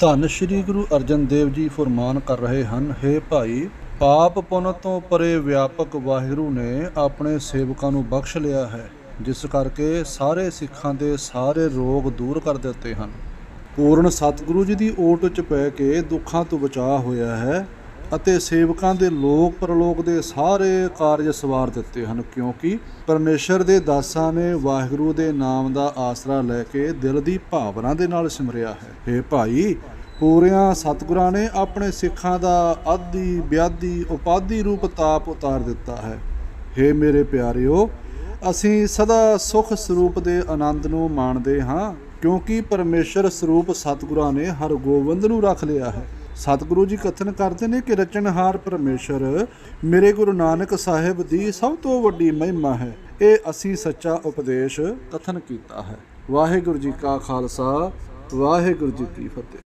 ਧੰਨ ਸ਼੍ਰੀ ਗੁਰੂ ਅਰਜਨ ਦੇਵ ਜੀ ਫਰਮਾਨ ਕਰ ਰਹੇ ਹਨ हे ਭਾਈ, ਪਾਪ ਪੁੰਨ ਤੋਂ ਪਰੇ ਵਿਆਪਕ ਵਾਹਿਗੁਰੂ ਨੇ ਆਪਣੇ ਸੇਵਕਾਂ ਨੂੰ ਬਖਸ਼ ਲਿਆ ਹੈ, ਜਿਸ ਕਰਕੇ ਸਾਰੇ ਸਿੱਖਾਂ ਦੇ ਸਾਰੇ ਰੋਗ ਦੂਰ ਕਰ ਦਿੱਤੇ ਹਨ। ਪੂਰਨ ਸਤਿਗੁਰੂ ਜੀ ਦੀ ਓਟ 'ਚ ਪੈ ਕੇ ਦੁੱਖਾਂ ਤੋਂ ਬਚਾਅ ਹੋਇਆ ਹੈ ਅਤੇ ਸੇਵਕਾਂ ਦੇ ਲੋਕ ਪਰਲੋਕ ਦੇ ਸਾਰੇ ਕਾਰਜ ਸਵਾਰ ਦਿੱਤੇ ਹਨ, ਕਿਉਂਕਿ ਪਰਮੇਸ਼ਰ ਦੇ ਦਾਸਾਂ ਨੇ ਵਾਹਿਗੁਰੂ ਦੇ ਨਾਮ ਦਾ ਆਸਰਾ ਲੈ ਕੇ ਦਿਲ ਦੀ ਭਾਵਨਾ ਦੇ ਨਾਲ ਸਿਮਰਿਆ ਹੈ। हे ਭਾਈ, ਪੂਰਿਆਂ ਸਤਿਗੁਰਾਂ ਨੇ ਆਪਣੇ ਸਿੱਖਾਂ ਦਾ ਆਦੀ ਵਿਆਦੀ ਉਪਾਦੀ ਰੂਪ ਤਾਪ ਉਤਾਰ ਦਿੱਤਾ ਹੈ। हे ਮੇਰੇ ਪਿਆਰਿਓ, ਅਸੀਂ ਸਦਾ ਸੁਖ ਸਰੂਪ ਦੇ ਆਨੰਦ ਨੂੰ ਮਾਣਦੇ ਹਾਂ, ਕਿਉਂਕਿ ਪਰਮੇਸ਼ਰ ਸਰੂਪ ਸਤਿਗੁਰਾਂ ਨੇ ਹਰ ਗੋਬਿੰਦ ਨੂੰ ਰੱਖ ਲਿਆ ਹੈ। ਸਤਿਗੁਰੂ ਜੀ ਕਥਨ ਕਰਦੇ ਨੇ ਕਿ ਰਚਨਹਾਰ ਪਰਮੇਸ਼ਰ ਮੇਰੇ ਗੁਰੂ ਨਾਨਕ ਸਾਹਿਬ ਦੀ ਸਭ ਤੋਂ ਵੱਡੀ ਮਹਿਮਾ ਹੈ। ਇਹ ਅਸੀਂ ਸੱਚਾ ਉਪਦੇਸ਼ ਕਥਨ ਕੀਤਾ ਹੈ। ਵਾਹਿਗੁਰੂ ਜੀ ਕਾ ਖਾਲਸਾ, ਵਾਹਿਗੁਰੂ ਜੀ ਕੀ ਫਤਿਹ।